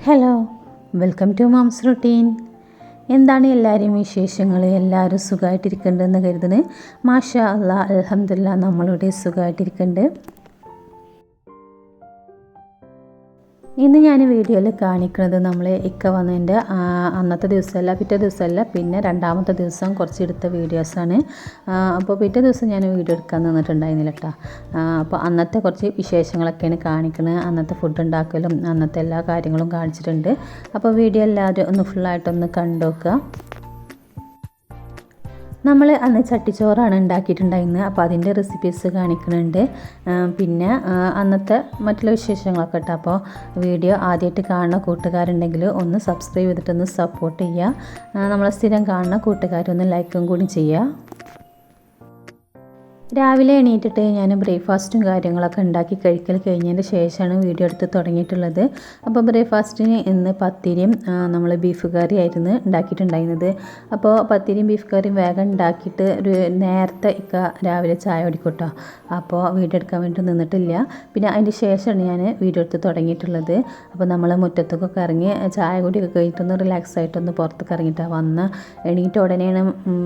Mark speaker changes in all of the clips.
Speaker 1: Hello welcome to mom's routine എന്താണ് എല്ലാവരെയും വിശേഷങ്ങൾ എല്ലാവരും സുഖമായിട്ടിരിക്കുന്നുണ്ടെന്ന് കരുതുന്നത് മാഷാ അല്ലാ അലഹമില്ല നമ്മളിവിടെ സുഖമായിട്ടിരിക്കുന്നുണ്ട് ഇന്ന് ഞാൻ വീഡിയോയിൽ കാണിക്കുന്നത് നമ്മൾ ഇക്ക വന്നതിന്റെ അന്നത്തെ ദിവസമല്ല പിറ്റേ ദിവസമല്ല പിന്നെ രണ്ടാമത്തെ ദിവസം കുറച്ച് എടുത്ത വീഡിയോസാണ് അപ്പോൾ പിറ്റേ ദിവസം ഞാൻ വീഡിയോ എടുക്കാൻ നിന്നിട്ടുണ്ടായിരുന്നില്ല കേട്ടോ അപ്പോൾ അന്നത്തെ കുറച്ച് വിശേഷങ്ങളൊക്കെയാണ് കാണിക്കുന്നത് അന്നത്തെ ഫുഡ് ഉണ്ടാക്കലും അന്നത്തെ എല്ലാ കാര്യങ്ങളും കാണിച്ചിട്ടുണ്ട്. അപ്പോൾ വീഡിയോ എല്ലാവരും ഒന്ന് ഫുള്ളായിട്ടൊന്ന് കണ്ടു നോക്കുക നമ്മൾ അന്ന് ചട്ടിച്ചോറാണ് ഉണ്ടാക്കിയിട്ടുണ്ടായിരുന്നത്. അപ്പോൾ അതിന്റെ റെസിപ്പീസ് കാണിക്കുന്നുണ്ട്. പിന്നെ അന്നത്തെ മറ്റുള്ള വിശേഷങ്ങളൊക്കെ കേട്ടോ. അപ്പോൾ വീഡിയോ ആദ്യമായിട്ട് കാണുന്ന കൂട്ടുകാരുണ്ടെങ്കിൽ ഒന്ന് സബ്സ്ക്രൈബ് ചെയ്തിട്ടൊന്ന് സപ്പോർട്ട് ചെയ്യുക. നമ്മളെ സ്ഥിരം കാണുന്ന കൂട്ടുകാരൊന്ന് ലൈക്കും കൂടി ചെയ്യുക. രാവിലെ എണീറ്റിട്ട് ഞാൻ ബ്രേക്ക്ഫാസ്റ്റും കാര്യങ്ങളൊക്കെ ഉണ്ടാക്കി കഴിക്കൽ കഴിഞ്ഞതിന് ശേഷമാണ് വീഡിയോ എടുത്ത് തുടങ്ങിയിട്ടുള്ളത്. അപ്പോൾ ബ്രേക്ക്ഫാസ്റ്റിന് ഇന്ന് പത്തിരിയും നമ്മൾ ബീഫ് കറി ആയിരുന്നു ഉണ്ടാക്കിയിട്ടുണ്ടായിരുന്നത്. അപ്പോൾ പത്തിരിയും ബീഫ് കറിയും വേഗം ഉണ്ടാക്കിയിട്ട് ഒരു നേരത്തെ ഇക്ക രാവിലെ ചായ കുടിക്കൂട്ടോ. അപ്പോൾ വീഡിയോ എടുക്കാൻ വേണ്ടി നിന്നിട്ടില്ല. പിന്നെ അതിന്റെ ശേഷമാണ് ഞാൻ വീഡിയോ എടുത്ത് തുടങ്ങിയിട്ടുള്ളത്. അപ്പോൾ നമ്മൾ മുറ്റത്തൊക്കെ ഇറങ്ങി ചായ കുടിയൊക്കെ കഴിഞ്ഞിട്ടൊന്ന് റിലാക്സ് ആയിട്ടൊന്ന് പുറത്തേക്ക് ഇറങ്ങിയിട്ടാണ് വന്ന എണീറ്റ ഉടനെയാണ്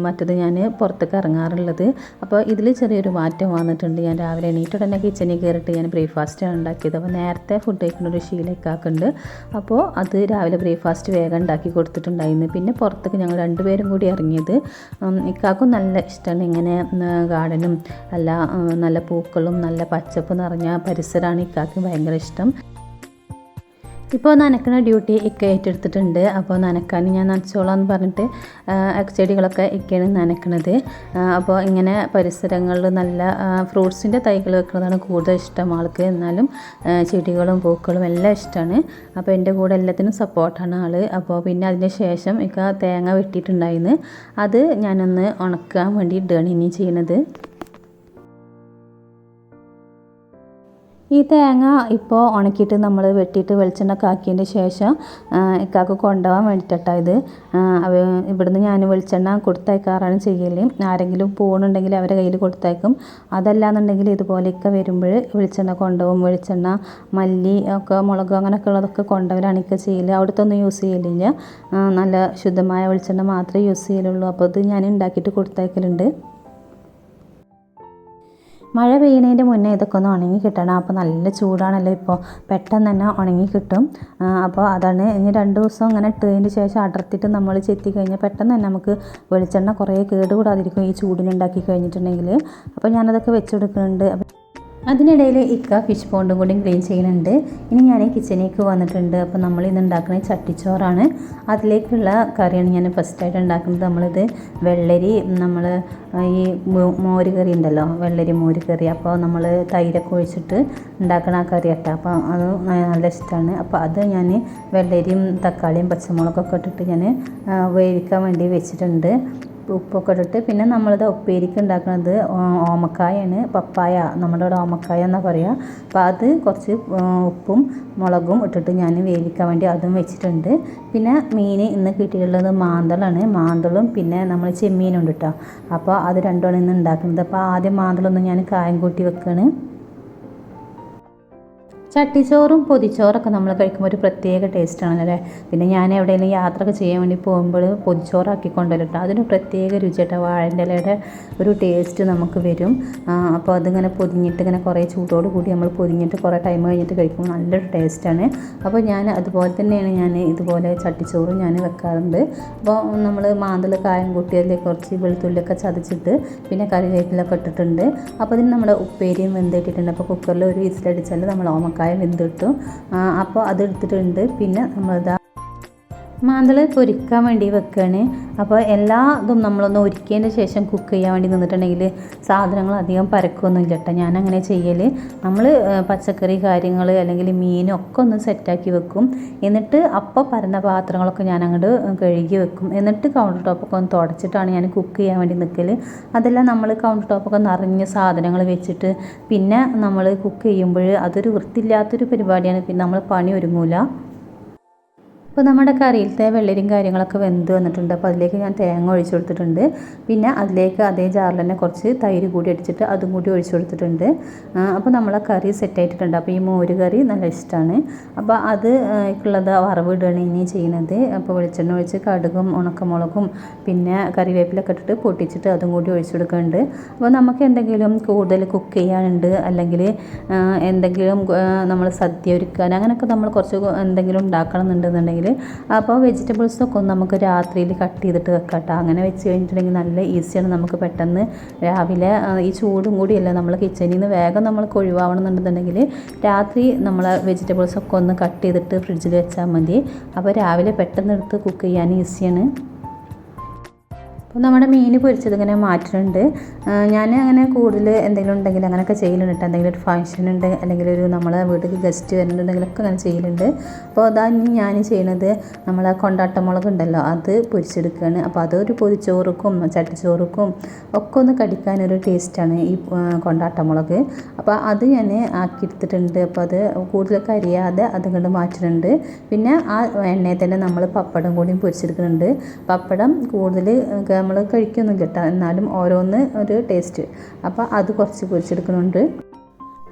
Speaker 1: മറ്റത് ഞാൻ പുറത്തേക്ക് ഇറങ്ങാറുള്ളത്. അപ്പോൾ ഇതിൽ ചെറിയ ചെറിയൊരു മാറ്റം വന്നിട്ടുണ്ട്. ഞാൻ രാവിലെ എണീറ്റ് ഉടനെ കിച്ചണിൽ കയറിയിട്ട് ഞാൻ ബ്രേക്ക്ഫാസ്റ്റാണ് ഉണ്ടാക്കിയത്. അപ്പോൾ നേരത്തെ ഫുഡ് കഴിക്കുന്ന ഒരു ശീലക്കാക്കുണ്ട് അപ്പോൾ അത് രാവിലെ ബ്രേക്ക്ഫാസ്റ്റ് വേഗം ഉണ്ടാക്കി കൊടുത്തിട്ടുണ്ടായിരുന്നു. പിന്നെ പുറത്തേക്ക് ഞങ്ങൾ രണ്ടുപേരും കൂടി ഇറങ്ങിയത്. ഇക്കാക്കും നല്ല ഇഷ്ടമാണ് ഇങ്ങനെ ഗാർഡനും അല്ല നല്ല പൂക്കളും നല്ല പച്ചപ്പ് നിറഞ്ഞ പരിസരമാണ് ഇക്കാക്ക് ഭയങ്കര ഇഷ്ടം. ഇപ്പോൾ നനക്കുന്ന ഡ്യൂട്ടി ഇക്ക ഏറ്റെടുത്തിട്ടുണ്ട്. അപ്പോൾ നനക്കാൻ ഞാൻ നനച്ചോളാം എന്ന് പറഞ്ഞിട്ട് ചെടികളൊക്കെ ഇക്കയാണ് നനക്കണത്. അപ്പോൾ ഇങ്ങനെ പരിസരങ്ങളിൽ നല്ല ഫ്രൂട്ട്സിന്റെ തൈകൾ വെക്കുന്നതാണ് കൂടുതൽ ഇഷ്ടം ആൾക്ക്. എന്നാലും ചെടികളും പൂക്കളും എല്ലാം ഇഷ്ടമാണ് അപ്പോൾ എന്റെ കൂടെ എല്ലാത്തിനും സപ്പോർട്ടാണ് ആൾ അപ്പോൾ പിന്നെ അതിന് ശേഷം ഇക്ക തേങ്ങ വെട്ടിയിട്ടുണ്ടായിരുന്നു അത് ഞാനൊന്ന് ഉണക്കാൻ വേണ്ടി ഇടുകയാണ് ഇനി ചെയ്യുന്നത് ഈ തേങ്ങ ഇപ്പോൾ ഉണക്കിയിട്ട് നമ്മൾ വെട്ടിയിട്ട് വെളിച്ചെണ്ണൊക്കെ ആക്കിയതിന്റെ ശേഷം ഇക്കാക്ക് കൊണ്ടുപോകാൻ വേണ്ടിയിട്ടാണ് ഇത്. ഇവിടുന്ന് ഞാൻ വെളിച്ചെണ്ണ കൊടുത്തയക്കാറാണ് ചെയ്യൽ ആരെങ്കിലും പോകുന്നുണ്ടെങ്കിൽ അവരെ കയ്യിൽ കൊടുത്തയക്കും. അതല്ലാന്നുണ്ടെങ്കിൽ ഇതുപോലെയൊക്കെ വരുമ്പോൾ വെളിച്ചെണ്ണ കൊണ്ടുപോകും. വെളിച്ചെണ്ണ മല്ലി ഒക്കെ മുളക് അങ്ങനെയൊക്കെ ഉള്ളതൊക്കെ കൊണ്ടുപോകലാണ് ഇക്ക അവിടുത്തെ ഒന്നും യൂസ് ചെയ്യലില്ല. നല്ല ശുദ്ധമായ വെളിച്ചെണ്ണ മാത്രമേ യൂസ് ചെയ്യലുള്ളൂ. അപ്പോൾ ഇത് ഞാൻ ഉണ്ടാക്കിയിട്ട് കൊടുത്തയക്കലുണ്ട്. മഴ പെയ്യുന്നതിന്റെ മുന്നേ ഇതൊക്കെ ഒന്ന് ഉണങ്ങി കിട്ടണം. അപ്പോൾ നല്ല ചൂടാണല്ലോ ഇപ്പോൾ. പെട്ടെന്ന് തന്നെ ഉണങ്ങി കിട്ടും. അപ്പോൾ അതാണ്. ഇനി രണ്ട് ദിവസം അങ്ങനെ ഇട്ടതിന് ശേഷം അടർത്തിയിട്ട് നമ്മൾ ചെത്തി കഴിഞ്ഞാൽ പെട്ടെന്ന് തന്നെ നമുക്ക് വെളിച്ചെണ്ണ കുറേ കേടുകൂടാതിരിക്കും ഈ ചൂടിനുണ്ടാക്കി കഴിഞ്ഞിട്ടുണ്ടെങ്കിൽ. അപ്പോൾ ഞാനതൊക്കെ വെച്ച് കൊടുക്കുന്നുണ്ട് അതിനിടയിൽ ഇക്ക ഫിഷ് പോണ്ടും കൂടി ക്ലീൻ ചെയ്യുന്നുണ്ട്. ഇനി ഞാൻ കിച്ചണിലേക്ക് വന്നിട്ടുണ്ട്. അപ്പോൾ നമ്മൾ ഇന്ന് ഉണ്ടാക്കുന്നത് ചട്ടിച്ചോറാണ്. അതിലേക്കുള്ള കറിയാണ് ഞാൻ ഫസ്റ്റായിട്ട് ഉണ്ടാക്കുന്നത്. നമ്മളിത് വെള്ളരി നമ്മൾ ഈ മോര് കറി ഉണ്ടല്ലോ വെള്ളരി മോര് കറി. അപ്പോൾ നമ്മൾ തൈരൊക്കെ ഒഴിച്ചിട്ട് ഉണ്ടാക്കുന്ന ആ കറി കേട്ടോ അപ്പോൾ അത് നല്ല ഇഷ്ടമാണ് അപ്പോൾ അത് ഞാൻ വെള്ളരിയും തക്കാളിയും പച്ചമുളകൊക്കെ ഇട്ടിട്ട് ഞാൻ വേവിക്കാൻ വേണ്ടി വെച്ചിട്ടുണ്ട്. ഉപ്പൊക്കെ ഇട്ടിട്ട് പിന്നെ നമ്മളിത് ഉപ്പേരിക്ക് ഉണ്ടാക്കുന്നത് ഓമക്കായാണ് പപ്പായ നമ്മുടെ ഇവിടെ ഓമക്കായ എന്നാണ് പറയുക അപ്പോൾ അത് കുറച്ച് ഉപ്പും മുളകും ഇട്ടിട്ട് ഞാൻ വേവിക്കാൻ വേണ്ടി അതും വെച്ചിട്ടുണ്ട്. പിന്നെ മീൻ ഇന്ന് കിട്ടിയിട്ടുള്ളത് മാന്തളാണ്. മാന്തളും പിന്നെ നമ്മൾ ചെമ്മീനും ഉണ്ട് കേട്ടോ അപ്പോൾ അത് രണ്ടുമാണ് ഇന്ന് ഉണ്ടാക്കുന്നത്. അപ്പോൾ ആദ്യം മാന്തളൊന്നും ഞാൻ കായം കൂട്ടി വെക്കുകയാണ് ചട്ടിച്ചോറും പൊതിച്ചോറൊക്കെ നമ്മൾ കഴിക്കുമ്പോൾ ഒരു പ്രത്യേക ടേസ്റ്റാണ് അല്ലേ? പിന്നെ ഞാൻ എവിടെയെങ്കിലും യാത്രയൊക്കെ ചെയ്യാൻ വേണ്ടി പോകുമ്പോൾ പൊതിച്ചോറാക്കി കൊണ്ടുവരട്ടോ അതിന് പ്രത്യേക രുചിയായിട്ട് വാഴന്റെ ഇലയുടെ ഒരു ടേസ്റ്റ് നമുക്ക് വരും. അപ്പോൾ അതിങ്ങനെ പൊതിഞ്ഞിട്ട് ഇങ്ങനെ കുറേ ചൂടോട് കൂടി നമ്മൾ പൊതിഞ്ഞിട്ട് കുറേ ടൈം കഴിഞ്ഞിട്ട് കഴിക്കുമ്പോൾ നല്ലൊരു ടേസ്റ്റാണ് അപ്പോൾ ഞാൻ അതുപോലെ തന്നെയാണ് ഞാൻ ഇതുപോലെ ചട്ടിച്ചോറും ഞാൻ വെക്കാറുണ്ട്. അപ്പോൾ നമ്മൾ മാന്തൽ കായം കൂട്ടി അതിലേക്ക് കുറച്ച് വെളുത്തുള്ളിയൊക്കെ ചതച്ചിട്ട് പിന്നെ കറിവേപ്പിലൊക്കെ ഇട്ടിട്ടുണ്ട്. അപ്പോൾ അതിന് നമ്മുടെ ഉപ്പേരിയും വെന്തിട്ടിട്ടുണ്ട് അപ്പോൾ കുക്കറിൽ ഒരു വിസിലടിച്ചാൽ നമ്മൾ ഓമക്ക കായ വെന്തിട്ടു അപ്പോൾ അതെടുത്തിട്ടുണ്ട്. പിന്നെ നമ്മളിതാ മാന്തൾ പൊരിക്കാൻ വേണ്ടി വെക്കുകയാണ് അപ്പോൾ എല്ലാ ഇതും നമ്മളൊന്ന് ഒരുക്കിയതിന് ശേഷം കുക്ക് ചെയ്യാൻ വേണ്ടി നിന്നിട്ടുണ്ടെങ്കിൽ സാധനങ്ങൾ അധികം പരക്കൊന്നുമില്ല കേട്ടോ ഞാൻ അങ്ങനെ ചെയ്യൽ നമ്മൾ പച്ചക്കറി കാര്യങ്ങൾ അല്ലെങ്കിൽ മീനൊക്കെ ഒന്ന് സെറ്റാക്കി വെക്കും. എന്നിട്ട് അപ്പോൾ പരന്ന പാത്രങ്ങളൊക്കെ ഞാൻ അങ്ങോട്ട് കഴുകി വെക്കും. എന്നിട്ട് കൗണ്ടർ ടോപ്പൊക്കെ ഒന്ന് തുടച്ചിട്ടാണ് ഞാൻ കുക്ക് ചെയ്യാൻ വേണ്ടി നിൽക്കൽ അതെല്ലാം നമ്മൾ കൗണ്ടർ ടോപ്പൊക്കെ നിറഞ്ഞ സാധനങ്ങൾ വെച്ചിട്ട് പിന്നെ നമ്മൾ കുക്ക് ചെയ്യുമ്പോൾ അതൊരു വൃത്തിയില്ലാത്തൊരു പരിപാടിയാണ്. പിന്നെ നമ്മൾ പണി ഒരുങ്ങൂല. അപ്പോൾ നമ്മുടെ കറിയിലത്തെ വെള്ളരിയും കാര്യങ്ങളൊക്കെ വെന്ത് വന്നിട്ടുണ്ട്. അപ്പോൾ അതിലേക്ക് ഞാൻ തേങ്ങ ഒഴിച്ചു കൊടുത്തിട്ടുണ്ട്. പിന്നെ അതിലേക്ക് അതേ ജാറിൽ തന്നെ കുറച്ച് തൈര് കൂടി അടിച്ചിട്ട് അതും കൂടി ഒഴിച്ചു കൊടുത്തിട്ടുണ്ട്. അപ്പോൾ നമ്മളെ കറി സെറ്റ് ആയിട്ടുണ്ട് അപ്പോൾ ഈ മോര് കറി നല്ല ഇഷ്ടമാണ് അപ്പോൾ അത് ഉള്ളത് വറവിടുകയാണ് ഇനി ചെയ്യുന്നത്. അപ്പോൾ വെളിച്ചെണ്ണ ഒഴിച്ച് കടുകും ഉണക്കമുളകും പിന്നെ കറിവേപ്പിലൊക്കെ ഇട്ടിട്ട് പൊട്ടിച്ചിട്ട് അതും കൂടി ഒഴിച്ചു കൊടുക്കുന്നുണ്ട്. അപ്പോൾ നമുക്ക് എന്തെങ്കിലും കൂടുതൽ കുക്ക് ചെയ്യാനുണ്ട് അല്ലെങ്കിൽ എന്തെങ്കിലും നമ്മൾ സദ്യ ഒരുക്കാൻ അങ്ങനെയൊക്കെ നമ്മൾ കുറച്ച് എന്തെങ്കിലും ഉണ്ടാക്കണം എന്നുണ്ടെന്നുണ്ടെങ്കിൽ അപ്പോൾ വെജിറ്റബിൾസൊക്കെ ഒന്ന് നമുക്ക് രാത്രിയിൽ കട്ട് ചെയ്തിട്ട് വെക്കാം കേട്ടോ അങ്ങനെ വെച്ച് കഴിഞ്ഞിട്ടുണ്ടെങ്കിൽ നല്ല ഈസിയാണ് നമുക്ക് പെട്ടെന്ന് രാവിലെ ഈ ചൂടും കൂടിയല്ല നമ്മൾ കിച്ചണിൽ നിന്ന് വേഗം നമ്മൾക്ക് ഒഴിവാവണമെന്നുണ്ടെന്നുണ്ടെങ്കിൽ രാത്രി നമ്മൾ വെജിറ്റബിൾസൊക്കെ ഒന്ന് കട്ട് ചെയ്തിട്ട് ഫ്രിഡ്ജിൽ വെച്ചാൽ മതി. അപ്പോൾ രാവിലെ പെട്ടെന്ന് എടുത്ത് കുക്ക് ചെയ്യാൻ ഈസിയാണ് അപ്പോൾ നമ്മുടെ മീൻ പൊരിച്ചത് ഇങ്ങനെ മാറ്റുന്നുണ്ട് ഞാൻ അങ്ങനെ കൂടുതൽ എന്തെങ്കിലും ഉണ്ടെങ്കിൽ അങ്ങനെയൊക്കെ ചെയ്യലുണ്ട് എന്തെങ്കിലും ഒരു ഫംഗ്ഷൻ ഉണ്ട് അല്ലെങ്കിൽ ഒരു നമ്മളെ വീട്ടിൽ ഗസ്റ്റ് വരുന്നുണ്ടെങ്കിലൊക്കെ അങ്ങനെ ചെയ്യലുണ്ട്. അപ്പോൾ അതാ ഇനി ഞാൻ ചെയ്യുന്നത് നമ്മളെ കൊണ്ടാട്ടമുളക് ഉണ്ടല്ലോ അത് പൊരിച്ചെടുക്കുകയാണ്. അപ്പോൾ അതൊരു പൊതിച്ചോറുക്കും ചട്ടിച്ചോറുക്കും ഒക്കെ ഒന്ന് കടിക്കാനൊരു ടേസ്റ്റാണ് ഈ കൊണ്ടാട്ടമുളക്. അപ്പോൾ അത് ഞാൻ ആക്കിയെടുത്തിട്ടുണ്ട്. അപ്പോൾ അത് കൂടുതൽ കരിയാതെ അതുകൊണ്ട് മാറ്റുന്നുണ്ട് പിന്നെ ആ എണ്ണയിൽ തന്നെ നമ്മൾ പപ്പടം കൂടിയും പൊരിച്ചെടുക്കുന്നുണ്ട്. പപ്പടം കൂടുതൽ നമ്മൾ കഴിക്കൊന്നും കേട്ടോ. എന്നാലും ഓരോന്ന് ഒരു ടേസ്റ്റ് അപ്പോൾ അത് കുറച്ച് പൊരിച്ചെടുക്കുന്നുണ്ട്.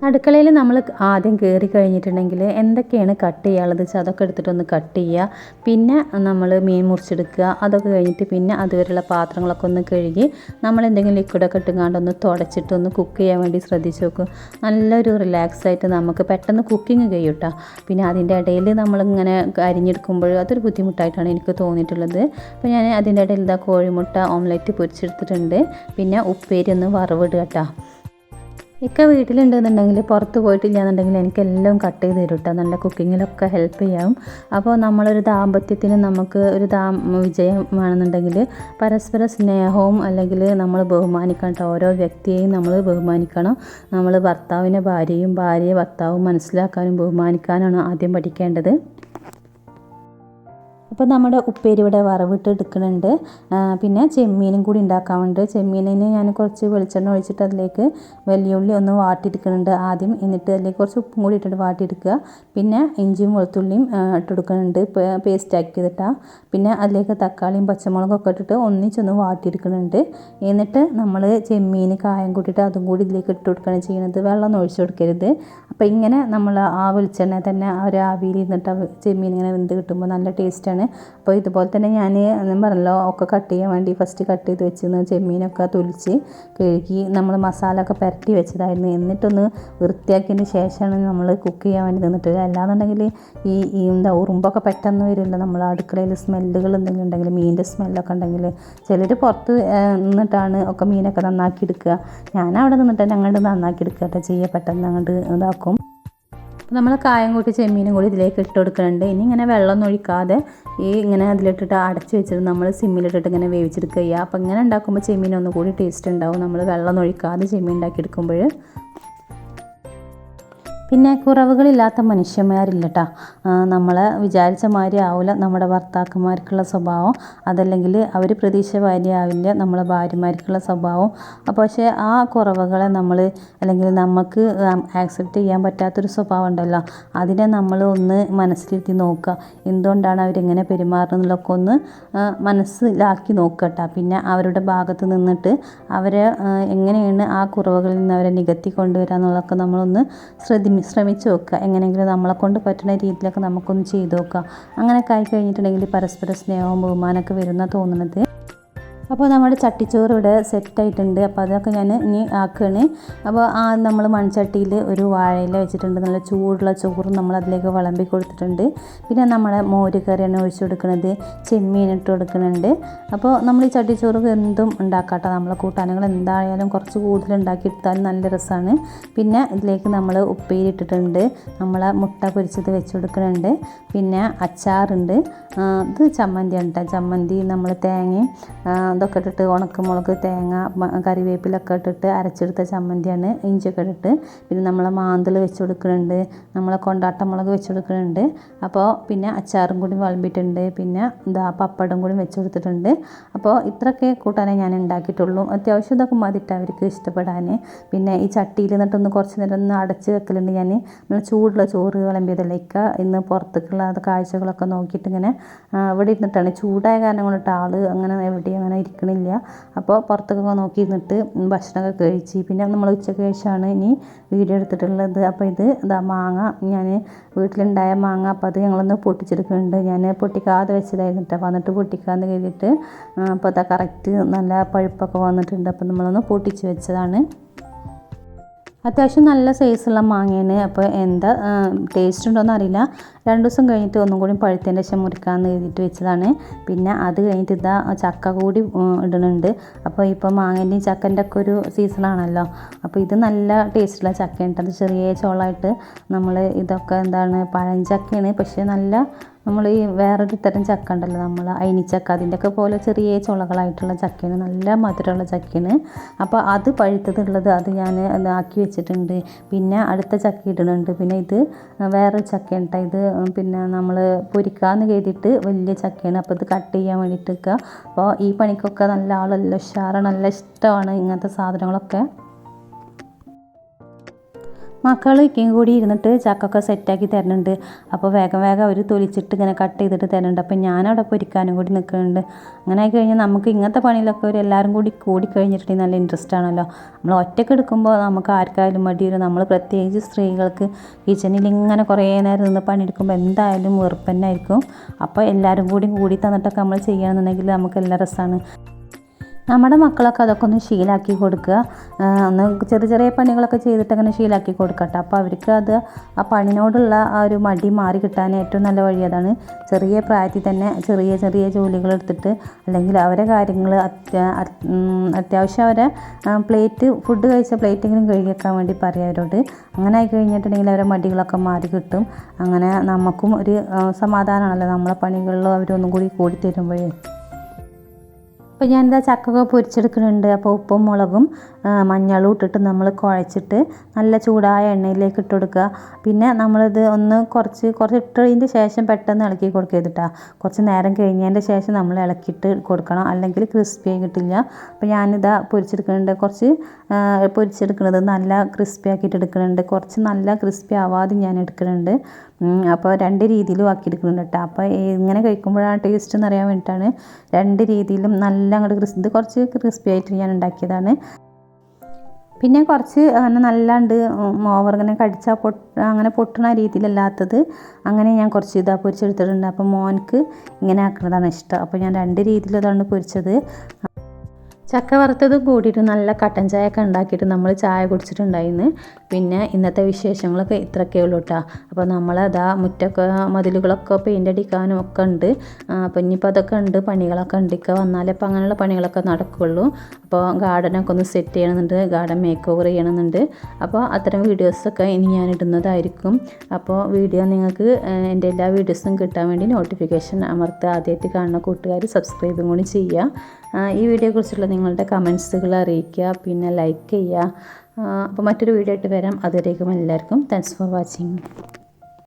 Speaker 1: അടുക്കളയിൽ നമ്മൾ ആദ്യം കയറി കഴിഞ്ഞിട്ടുണ്ടെങ്കിൽ എന്തൊക്കെയാണ് കട്ട് ചെയ്യാനുള്ളത് വെച്ചാൽ അതൊക്കെ എടുത്തിട്ടൊന്ന് കട്ട് ചെയ്യുക. പിന്നെ നമ്മൾ മീൻ മുറിച്ചെടുക്കുക. അതൊക്കെ കഴിഞ്ഞിട്ട് പിന്നെ അതുവരെയുള്ള പാത്രങ്ങളൊക്കെ ഒന്ന് കഴുകി നമ്മൾ എന്തെങ്കിലും ലിക്വിഡൊക്കെ തുടച്ചിട്ട് ഒന്ന് കുക്ക് ചെയ്യാൻ വേണ്ടി ശ്രദ്ധിച്ച് നോക്കും നല്ലൊരു റിലാക്സ് ആയിട്ട് നമുക്ക് പെട്ടെന്ന് കുക്കിംഗ് കഴിയും പിന്നെ അതിന്റെ ഇടയിൽ നമ്മളിങ്ങനെ അരിഞ്ഞെടുക്കുമ്പോൾ അതൊരു ബുദ്ധിമുട്ടായിട്ടാണ് എനിക്ക് തോന്നിയിട്ടുള്ളത്. അപ്പോൾ ഞാൻ അതിന്റെ ഇടയിൽ ഇതാ കോഴിമുട്ട ഓംലെറ്റ് പൊരിച്ചെടുത്തിട്ടുണ്ട്. പിന്നെ ഉപ്പേരി ഒന്ന് വറവിടുക കേട്ടോ ഇക്ക വീട്ടിലുണ്ടെന്നുണ്ടെങ്കിൽ പുറത്ത് പോയിട്ടില്ല എന്നുണ്ടെങ്കിൽ എനിക്കെല്ലാം കട്ട് ചെയ്ത് തരും കേട്ടോ നല്ല കുക്കിങ്ങിലൊക്കെ ഹെൽപ്പ് ചെയ്യാം. അപ്പോൾ നമ്മളൊരു ദാമ്പത്യത്തിന് നമുക്ക് ഒരു ദാ വിജയം വേണമെന്നുണ്ടെങ്കിൽ പരസ്പര സ്നേഹവും അല്ലെങ്കിൽ നമ്മൾ ബഹുമാനിക്കണം കേട്ടോ ഓരോ വ്യക്തിയെയും നമ്മൾ ബഹുമാനിക്കണം. നമ്മൾ ഭർത്താവിനെ ഭാര്യയും ഭാര്യയെ ഭർത്താവും മനസ്സിലാക്കാനും ബഹുമാനിക്കാനാണ് ആദ്യം പഠിക്കേണ്ടത്. അപ്പോൾ നമ്മുടെ ഉപ്പേരി ഇവിടെ വറവിട്ട് എടുക്കുന്നുണ്ട് പിന്നെ ചെമ്മീനും കൂടി ഉണ്ടാക്കാൻ ചെമ്മീനിന് ഞാൻ കുറച്ച് വെളിച്ചെണ്ണ ഒഴിച്ചിട്ട് അതിലേക്ക് വലിയുള്ളി ഒന്ന് വാട്ടിയെടുക്കുന്നുണ്ട് ആദ്യം. എന്നിട്ട് അതിലേക്ക് കുറച്ച് ഉപ്പും കൂടി ഇട്ടിട്ട് വാട്ടിയെടുക്കുക. പിന്നെ ഇഞ്ചിയും വെളുത്തുള്ളിയും ഇട്ടെടുക്കുന്നുണ്ട് പേസ്റ്റ് ആക്കിയതിട്ടാ പിന്നെ അതിലേക്ക് തക്കാളിയും പച്ചമുളകും ഒക്കെ ഇട്ടിട്ട് ഒന്നിച്ചൊന്ന് വാട്ടിയെടുക്കുന്നുണ്ട് എന്നിട്ട് നമ്മൾ ചെമ്മീൻ കായം കൂട്ടിയിട്ട് അതും കൂടി ഇതിലേക്ക് ഇട്ട് കൊടുക്കുകയാണ് ചെയ്യുന്നത്. വെള്ളം ഒഴിച്ചു കൊടുക്കരുത്. അപ്പോൾ ഇങ്ങനെ നമ്മൾ ആ വെളിച്ചെണ്ണ തന്നെ ഒരു ആവിയിൽ ഇരുന്നിട്ട് ചെമ്മീൻ ഇങ്ങനെ വെന്ത് കിട്ടുമ്പോൾ നല്ല ടേസ്റ്റാണ് അപ്പോൾ ഇതുപോലെ തന്നെ ഞാൻ ഞാൻ പറഞ്ഞല്ലോ ഒക്കെ കട്ട് ചെയ്യാൻ വേണ്ടി ഫസ്റ്റ് കട്ട് ചെയ്ത് വെച്ചിരുന്നു ചെമ്മീനൊക്കെ തൊലിച്ച് കഴുകി നമ്മൾ മസാല ഒക്കെ പുരട്ടി വെച്ചതായിരുന്നു. എന്നിട്ടൊന്ന് വൃത്തിയാക്കിയതിന് ശേഷമാണ് നമ്മൾ കുക്ക് ചെയ്യാൻ വേണ്ടി നിന്നിട്ട് അല്ലാന്നുണ്ടെങ്കിൽ ഈ ഈ എന്താ ഉറുമ്പൊക്കെ പെട്ടെന്ന് വരുമല്ലോ നമ്മൾ അടുക്കളയിൽ സ്മെല്ലുകൾ എന്തെങ്കിലും ഉണ്ടെങ്കിൽ മീനിന്റെ സ്മെല്ലൊക്കെ ഉണ്ടെങ്കിൽ ചിലർ പുറത്ത് നിന്നിട്ടാണ് ഒക്കെ മീനൊക്കെ നന്നാക്കി എടുക്കുക. ഞാൻ അവിടെ നിന്നിട്ട് അങ്ങോട്ട് നന്നാക്കി എടുക്കുക കേട്ടോ ചെയ്യുക പെട്ടെന്ന് അങ്ങോട്ട് നമ്മൾ കായം കൂട്ടി ചെമ്മീനും കൂടി ഇതിലേക്ക് ഇട്ട് കൊടുക്കുന്നുണ്ട്. ഇനി ഇങ്ങനെ വെള്ളം ഒഴിക്കാതെ ഈ ഇങ്ങനെ അതിലിട്ടിട്ട് അടച്ച് വെച്ചിട്ട് നമ്മൾ സിമ്മിലിട്ടിട്ട് ഇങ്ങനെ വേവിച്ചെടുക്കുക അപ്പോൾ ഇങ്ങനെ ഉണ്ടാക്കുമ്പോൾ ചെമ്മീൻ ഒന്നുകൂടി ടേസ്റ്റ് ഉണ്ടാവും. നമ്മൾ വെള്ളം ഒഴിക്കാതെ ചെമ്മീൻ ഉണ്ടാക്കിയെടുക്കുമ്പോൾ. പിന്നെ കുറവുകളില്ലാത്ത മനുഷ്യന്മാരില്ല കേട്ടോ നമ്മൾ വിചാരിച്ച മാതിരി ആവില്ല നമ്മുടെ ഭർത്താക്കന്മാർക്കുള്ള സ്വഭാവം അതല്ലെങ്കിൽ അവർ പ്രതീക്ഷ ഭാര്യയാവില്ല നമ്മളെ ഭാര്യമാർക്കുള്ള സ്വഭാവം. അപ്പോൾ പക്ഷേ ആ കുറവുകളെ നമ്മൾ അല്ലെങ്കിൽ നമുക്ക് ആക്സെപ്റ്റ് ചെയ്യാൻ പറ്റാത്തൊരു സ്വഭാവം ഉണ്ടല്ലോ. അതിനെ നമ്മൾ ഒന്ന് മനസ്സിലിരുത്തി നോക്കുക. എന്തുകൊണ്ടാണ് അവരിങ്ങനെ പെരുമാറുന്നതിലൊക്കെ ഒന്ന് മനസ്സിലാക്കി നോക്കട്ടോ. പിന്നെ അവരുടെ ഭാഗത്ത് നിന്നിട്ട് അവരെ എങ്ങനെയാണ് ആ കുറവുകളിൽ നിന്ന് അവരെ നികത്തി കൊണ്ടുവരാന്നുള്ളതൊക്കെ നമ്മളൊന്ന് ശ്രദ്ധി ശ്രമിച്ച് നോക്കുക. എങ്ങനെയെങ്കിലും നമ്മളെ കൊണ്ട് പറ്റുന്ന രീതിയിലൊക്കെ നമുക്കൊന്ന് ചെയ്തു നോക്കുക. അങ്ങനെയൊക്കെ ആയി കഴിഞ്ഞിട്ടുണ്ടെങ്കിൽ പരസ്പര സ്നേഹവും ബഹുമാനമൊക്കെ വരുന്ന തോന്നുന്നത് അപ്പോൾ നമ്മുടെ ചട്ടിച്ചോറ് ഇവിടെ സെറ്റായിട്ടുണ്ട്. അപ്പോൾ അതൊക്കെ ഞാൻ ഇനി ആക്കുകയാണ്. അപ്പോൾ ആ നമ്മൾ മൺചട്ടിയിൽ ഒരു വാഴയില വെച്ചിട്ടുണ്ട്. നല്ല ചൂടുള്ള ചോറും നമ്മൾ അതിലേക്ക് വിളമ്പി കൊടുത്തിട്ടുണ്ട്. പിന്നെ നമ്മുടെ മോര് കറിയാണ് ഒഴിച്ചു കൊടുക്കുന്നത്. ചെമ്മീൻ ഇട്ട് കൊടുക്കുന്നുണ്ട്. അപ്പോൾ നമ്മൾ ഈ ചട്ടിച്ചോറ് എന്തും ഉണ്ടാക്കാട്ടോ. നമ്മളെ കൂട്ടാനങ്ങൾ എന്തായാലും കുറച്ച് കൂടുതൽ ഉണ്ടാക്കി എടുത്താലും നല്ല രസമാണ്. പിന്നെ ഇതിലേക്ക് നമ്മൾ ഉപ്പേരി ഇട്ടിട്ടുണ്ട്. നമ്മളെ മുട്ട പൊരിച്ചത് വെച്ച് കൊടുക്കുന്നുണ്ട്. പിന്നെ അച്ചാറുണ്ട്. ഇത് ചമ്മന്തിയാണ് കേട്ടോ ചമ്മന്തി നമ്മൾ തേങ്ങയും ഇതൊക്കെ ഇട്ടിട്ട് ഉണക്കമുളക് തേങ്ങ കറിവേപ്പിലൊക്കെ ഇട്ടിട്ട് അരച്ചെടുത്ത ചമ്മന്തിയാണ് ഇഞ്ചിയൊക്കെ ഇട്ടിട്ട്. പിന്നെ നമ്മളെ മാന്തൽ വെച്ച് കൊടുക്കുന്നുണ്ട് നമ്മളെ കൊണ്ടാട്ടമുളക് വെച്ച് കൊടുക്കുന്നുണ്ട് അപ്പോൾ പിന്നെ അച്ചാറും കൂടി വിളമ്പിയിട്ടുണ്ട് പിന്നെ എന്താ പപ്പടം കൂടി വെച്ച് കൊടുത്തിട്ടുണ്ട്. അപ്പോൾ ഇത്രയൊക്കെ കൂട്ടാനേ ഞാൻ ഉണ്ടാക്കിയിട്ടുള്ളൂ. അത്യാവശ്യം ഇതൊക്കെ മതിട്ട് അവർക്ക് ഇഷ്ടപ്പെടാൻ പിന്നെ ഈ ചട്ടിയിൽ നിന്നിട്ടൊന്ന് കുറച്ച് നേരം ഒന്ന് അടച്ച് വെക്കലുണ്ട് ഞാൻ നല്ല ചൂടുള്ള ചോറ് വിളമ്പിയതല്ല? ഇക്ക ഇന്ന് പുറത്തേക്കുള്ള കാഴ്ചകളൊക്കെ നോക്കിയിട്ട് ഇങ്ങനെ ഇവിടെ ഇരുന്നിട്ടാണ്. ചൂടായ കാരണം കൊണ്ടിട്ട് ആൾ അങ്ങനെ എവിടെയും അങ്ങനെ ഇരിക്കണില്ല അപ്പോൾ പുറത്തൊക്കെ നോക്കി ഇരുന്നിട്ട് ഭക്ഷണമൊക്കെ കഴിച്ച്. പിന്നെ നമ്മൾ ഉച്ചയ്ക്ക് ശേഷമാണ് ഇനി വീഡിയോ എടുത്തിട്ടുള്ളത്. അപ്പോൾ ഇത് ഇതാ മാങ്ങ. ഞാൻ വീട്ടിലുണ്ടായ മാങ്ങ. അപ്പോൾ അത് ഞങ്ങളൊന്ന് പൊട്ടിച്ചെടുക്കുന്നുണ്ട്. ഞാൻ പൊട്ടിക്കാതെ വെച്ചതായിരുന്നു കേട്ടോ. വന്നിട്ട് പൊട്ടിക്കാന്ന് കരുതിയിട്ട് അപ്പോൾ അതാ കറക്റ്റ് നല്ല പഴുപ്പൊക്കെ വന്നിട്ടുണ്ട്. അപ്പോൾ നമ്മളൊന്ന് പൊട്ടിച്ച് വെച്ചതാണ്. അത്യാവശ്യം നല്ല സൈസുള്ള മാങ്ങയാണ്. അപ്പോൾ എന്താ ടേസ്റ്റ് ഉണ്ടോയെന്ന് അറിയില്ല. രണ്ട് ദിവസം കഴിഞ്ഞിട്ട് ഒന്നും കൂടി പഴുത്തതിന്റെ ശേഷം മുറിക്കാമെന്ന് എഴുതിയിട്ട് വെച്ചതാണ്. പിന്നെ അത് കഴിഞ്ഞിട്ട് ഇതാ ചക്ക കൂടി ഇടുന്നുണ്ട്. അപ്പോൾ ഇപ്പോൾ മാങ്ങേന്റെയും ചക്കന്റെ ഒക്കെ ഒരു സീസണാണല്ലോ അപ്പോൾ ഇത് നല്ല ടേസ്റ്റുള്ള ചക്കയുണ്ട് അത് ചെറിയ ചോളായിട്ട് നമ്മൾ ഇതൊക്കെ എന്താണ് പഴഞ്ചക്കയാണ് പക്ഷേ നല്ല നമ്മൾ ഈ വേറൊരു തരം ചക്ക ഉണ്ടല്ലോ നമ്മൾ അയിനിച്ചക്ക അതിന്റെയൊക്കെ പോലെ ചെറിയ ചുളകളായിട്ടുള്ള ചക്കയാണ് നല്ല മധുരമുള്ള ചക്കയാണ്. അപ്പോൾ അത് പഴുത്തതുള്ളത് അത് ഞാൻ ആക്കി വെച്ചിട്ടുണ്ട്. പിന്നെ അടുത്ത ചക്ക ഇടുന്നുണ്ട്. പിന്നെ ഇത് വേറെ ചക്ക ഉണ്ട് ഇത് പിന്നെ നമ്മൾ പൊരിക്കാന്ന് കരുതിയിട്ട് വലിയ ചക്കയാണ്. അപ്പോൾ ഇത് കട്ട് ചെയ്യാൻ വേണ്ടിയിട്ട് വെക്കുക അപ്പോൾ ഈ പണിക്കൊക്കെ നല്ല ആളല്ല ഉഷാറാണ് നല്ല ഇഷ്ടമാണ് ഇങ്ങനത്തെ സാധനങ്ങളൊക്കെ. മക്കൾ ഇക്കയും കൂടി ഇരുന്നിട്ട് ചക്കൊക്കെ സെറ്റാക്കി തരുന്നുണ്ട്. അപ്പോൾ വേഗം വേഗം അവർ തൊലിച്ചിട്ട് ഇങ്ങനെ കട്ട് ചെയ്തിട്ട് തരുന്നുണ്ട്. അപ്പോൾ ഞാനവിടെ പൊരിക്കാനും കൂടി നിൽക്കുന്നുണ്ട്. അങ്ങനെ ആയി കഴിഞ്ഞാൽ നമുക്ക് ഇങ്ങനത്തെ പണിയിലൊക്കെ ഒരു എല്ലാവരും കൂടി കൂടി കഴിഞ്ഞിട്ടുണ്ടെങ്കിൽ നല്ല ഇൻട്രസ്റ്റ് ആണല്ലോ. നമ്മൾ ഒറ്റയ്ക്ക് എടുക്കുമ്പോൾ നമുക്ക് ആർക്കായാലും മടി വരും നമ്മൾ പ്രത്യേകിച്ച് സ്ത്രീകൾക്ക് കിച്ചണിൽ ഇങ്ങനെ കുറേ നേരം നിന്ന് പണിയെടുക്കുമ്പോൾ എന്തായാലും വെറുപ്പ് ആയിരിക്കും അപ്പോൾ എല്ലാവരും കൂടി കൂടി തന്നിട്ടൊക്കെ നമ്മൾ ചെയ്യുകയാണെന്നുണ്ടെങ്കിൽ നമുക്ക് എല്ലാ രസമാണ്. നമ്മുടെ മക്കളൊക്കെ അതൊക്കെ ഒന്ന് ശീലാക്കി കൊടുക്കുക. ഒന്ന് ചെറിയ ചെറിയ പണികളൊക്കെ ചെയ്തിട്ട് അങ്ങനെ ശീലാക്കി കൊടുക്കട്ടെ. അപ്പോൾ അവർക്ക് അത് ആ പണിനോടുള്ള ആ ഒരു മടി മാറി കിട്ടാൻ ഏറ്റവും നല്ല വഴി അതാണ്. ചെറിയ പ്രായത്തിൽ തന്നെ ചെറിയ ചെറിയ ജോലികൾ എടുത്തിട്ട് അല്ലെങ്കിൽ അവരെ കാര്യങ്ങൾ അത്യാ അത്യാവശ്യം അവരെ പ്ലേറ്റ് ഫുഡ് കഴിച്ച പ്ലേറ്റെങ്കിലും കഴുകി വെക്കാൻ വേണ്ടി പറയാം അവരോട്. അങ്ങനെ ആയി കഴിഞ്ഞിട്ടുണ്ടെങ്കിൽ അവരെ മടികളൊക്കെ മാറി കിട്ടും. അങ്ങനെ നമുക്കും ഒരു സമാധാനമാണല്ലോ. നമ്മളെ പണികളിലും അവരൊന്നും കൂടി കൂടി തരുമ്പോഴേ. അപ്പോൾ ഞാനിതാ ചക്കൊക്കെ പൊരിച്ചെടുക്കുന്നുണ്ട്. അപ്പോൾ ഉപ്പും മുളകും മഞ്ഞളും ഇട്ടിട്ട് നമ്മൾ കുഴച്ചിട്ട് നല്ല ചൂടായ എണ്ണയിലേക്ക് ഇട്ട് കൊടുക്കുക. പിന്നെ നമ്മളിത് ഒന്ന് കുറച്ച് കുറച്ച് ഇട്ടതിന്റെ ശേഷം പെട്ടെന്ന് ഇളക്കി കൊടുക്കുക കേട്ടോ കുറച്ച് നേരം കഴിഞ്ഞതിന്റെ ശേഷം നമ്മൾ ഇളക്കിയിട്ട് കൊടുക്കണം. അല്ലെങ്കിൽ ക്രിസ്പി ആയി കിട്ടില്ല. അപ്പോൾ ഞാനിതാ പൊരിച്ചെടുക്കുന്നുണ്ട്. കുറച്ച് പൊരിച്ചെടുക്കുന്നത് നല്ല ക്രിസ്പി ആക്കിയിട്ട് എടുക്കുന്നുണ്ട്. കുറച്ച് നല്ല ക്രിസ്പി ആവാതെ ഞാൻ എടുക്കുന്നുണ്ട്. അപ്പോൾ രണ്ട് രീതിയിലും ആക്കിയെടുക്കുന്നുണ്ട് കേട്ടോ അപ്പോൾ ഇങ്ങനെ കഴിക്കുമ്പോഴാണ് ടേസ്റ്റ് എന്ന് അറിയാൻ വേണ്ടിയിട്ടാണ് രണ്ട് രീതിയിലും നല്ല അങ്ങോട്ട് ക്രിസ് ഇത് കുറച്ച് ക്രിസ്പി ആയിട്ട് ഞാൻ ഉണ്ടാക്കിയതാണ്. പിന്നെ കുറച്ച് അങ്ങനെ നല്ലാണ്ട് ഓവർ ഇങ്ങനെ കടിച്ചാൽ പൊട്ട അങ്ങനെ പൊട്ടണ രീതിയിലല്ലാത്തത് അങ്ങനെ ഞാൻ കുറച്ച് ഇതാ പൊരിച്ചെടുത്തിട്ടുണ്ട്. അപ്പോൾ മോൻക്ക് ഇങ്ങനെ ആക്കുന്നതാണ് ഇഷ്ടം. അപ്പോൾ ഞാൻ രണ്ട് രീതിയിലതാണ് പൊരിച്ചത്. ചക്ക വറുത്തതും കൂടിയിട്ട് നല്ല കട്ടൻ ചായ ഒക്കെ ഉണ്ടാക്കിയിട്ട് നമ്മൾ ചായ കുടിച്ചിട്ടുണ്ടായിരുന്നു. പിന്നെ ഇന്നത്തെ വിശേഷങ്ങളൊക്കെ ഇത്രയൊക്കെ ഉള്ളൂ കേട്ടോ അപ്പോൾ നമ്മളതാ മുറ്റൊക്കെ മതിലുകളൊക്കെ പെയിന്റ് അടിക്കാനും ഒക്കെ ഉണ്ട്. അപ്പം ഇനിയിപ്പോൾ അതൊക്കെ ഉണ്ട് പണികളൊക്കെ ഉണ്ട്. ഇക്ക വന്നാലേ അപ്പോൾ അങ്ങനെയുള്ള പണികളൊക്കെ നടക്കുകയുള്ളൂ അപ്പോൾ ഗാർഡനൊക്കെ ഒന്ന് സെറ്റ് ചെയ്യണമെന്നുണ്ട് ഗാർഡൻ മേക്ക് ഓവർ ചെയ്യണമെന്നുണ്ട്. അപ്പോൾ അത്തരം വീഡിയോസൊക്കെ ഇനി ഞാൻ ഇടുന്നതായിരിക്കും. അപ്പോൾ വീഡിയോ നിങ്ങൾക്ക് എന്റെ എല്ലാ വീഡിയോസും കിട്ടാൻ വേണ്ടി നോട്ടിഫിക്കേഷൻ അമർത്തുക. ആദ്യമായിട്ട് കാണുന്ന കൂട്ടുകാർ സബ്സ്ക്രൈബും കൂടി ചെയ്യുക. ഈ വീഡിയോയെക്കുറിച്ചുള്ള നിങ്ങളുടെ കമൻസുകൾ അറിയിക്കുക പിന്നെ ലൈക്ക് ചെയ്യുക. അപ്പോൾ മറ്റൊരു വീഡിയോ ആയിട്ട് വരാം. അതുവരേക്കും എല്ലാവർക്കും താങ്ക്സ് ഫോർ വാച്ചിങ്